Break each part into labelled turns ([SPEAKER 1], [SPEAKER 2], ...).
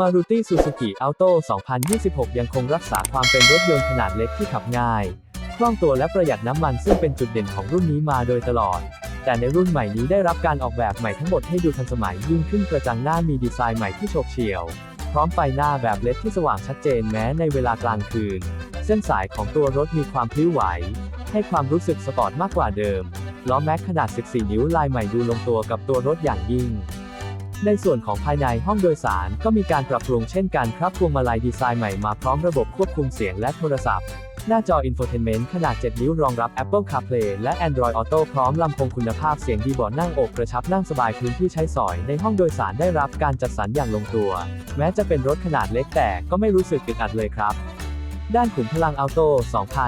[SPEAKER 1] Maruti Suzuki Alto 2026 ยังคงรักษาความเป็นรถยนต์ขนาดเล็กที่ขับง่าย คล่องตัวและประหยัดน้ำมันซึ่งเป็นจุดเด่นของรุ่นนี้มาโดยตลอด แต่ในรุ่นใหม่นี้ได้รับการออกแบบใหม่ทั้งหมดให้ดูทันสมัยยิ่งขึ้นกระจังหน้ามีดีไซน์ใหม่ที่โฉบเฉี่ยว พร้อมไฟหน้าแบบเล็ดที่สว่างชัดเจนแม้ในเวลากลางคืน เส้นสายของตัวรถมีความพลิ้วไหว ให้ความรู้สึกสปอร์ตมากกว่าเดิม ล้อแม็กขนาด 14 นิ้วลายใหม่ดูลงตัวกับตัวรถอย่างยิ่ง ในส่วนของภายในห้องโดยสารก็มีการปรับปรุงเช่นกันครับพวงมาลัยดีไซน์ใหม่มาพร้อมระบบควบคุมเสียงและโทรศัพท์ หน้าจอ Infotainment ขนาด 7 นิ้วรองรับ Apple CarPlay และ Android Auto พร้อมลำโพงคุณภาพเสียงดีเบอร์นั่งอกกระชับนั่งสบายพื้นที่ใช้สอยในห้องโดยสารได้รับการจัดสรรอย่างลงตัว แม้จะเป็นรถขนาดเล็กแต่ก็ไม่รู้สึกอึดอัดเลยครับ ด้านขุมพลังอัลโต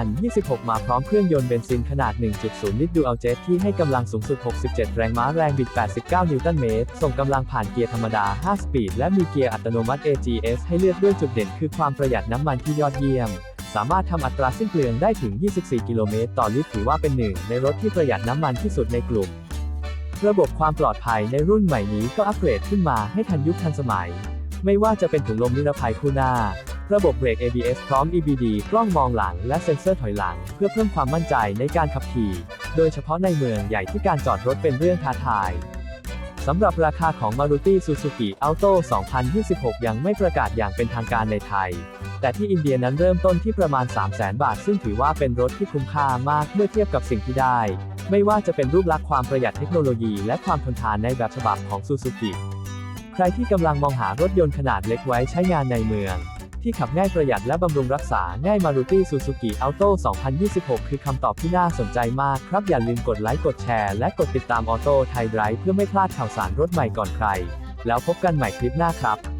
[SPEAKER 1] 2026 มาพร้อมเครื่องยนต์เบนซินขนาด 1.0 ลิตรดูอัลเจตที่ให้กำลังสูงสุด 67 แรงม้าแรงบิด 89 นิวตันเมตร ส่งกำลังผ่านเกียร์ธรรมดา 5 สปีด และมีเกียร์อัตโนมัติ AGS ให้เลือกด้วยจุดเด่นคือความประหยัดน้ำมันที่ยอดเยี่ยม สามารถทำอัตราสิ้นเปลืองได้ถึง 24 กิโลเมตรต่อลิตรถือว่าเป็นหนึ่งในรถที่ประหยัดน้ำมันที่สุดในกลุ่ม ระบบความปลอดภัยในรุ่นใหม่นี้ก็อัปเกรดขึ้นมาให้ทันยุคทันสมัย ไม่ว่าจะเป็นถุงลมนิรภัยคู่หน้า ระบบเบรก ABS พร้อม EBD กล้องมองหลังและเซ็นเซอร์ถอยหลัง เพื่อเพิ่มความมั่นใจในการขับขี่ โดยเฉพาะในเมืองใหญ่ที่การจอดรถเป็นเรื่องท้าทายสำหรับราคาของ Maruti Suzuki Alto 2026 ยังไม่ประกาศอย่างเป็นทางการในไทย แต่ที่อินเดียนั้นเริ่มต้นที่ประมาณ 300,000 บาท ซึ่งถือว่าเป็นรถที่คุ้มค่ามากเมื่อเทียบกับสิ่งที่ได้ ไม่ว่าจะเป็นรูปลักษณ์ความประหยัดเทคโนโลยีและความทนทานในแบบฉบับของ Suzuki ใครที่กำลังมองหารถยนต์ขนาดเล็กไว้ใช้งานในเมือง ที่ขับง่ายประหยัดและบำรุงรักษาง่าย Maruti Suzuki Alto 2026 คือคำตอบที่น่าสนใจมากครับ อย่าลืมกดไลค์กดแชร์และกดติดตามออโต้ไทยไรเพื่อไม่พลาดข่าวสารรถใหม่ก่อนใคร แล้วพบกันใหม่คลิปหน้าครับ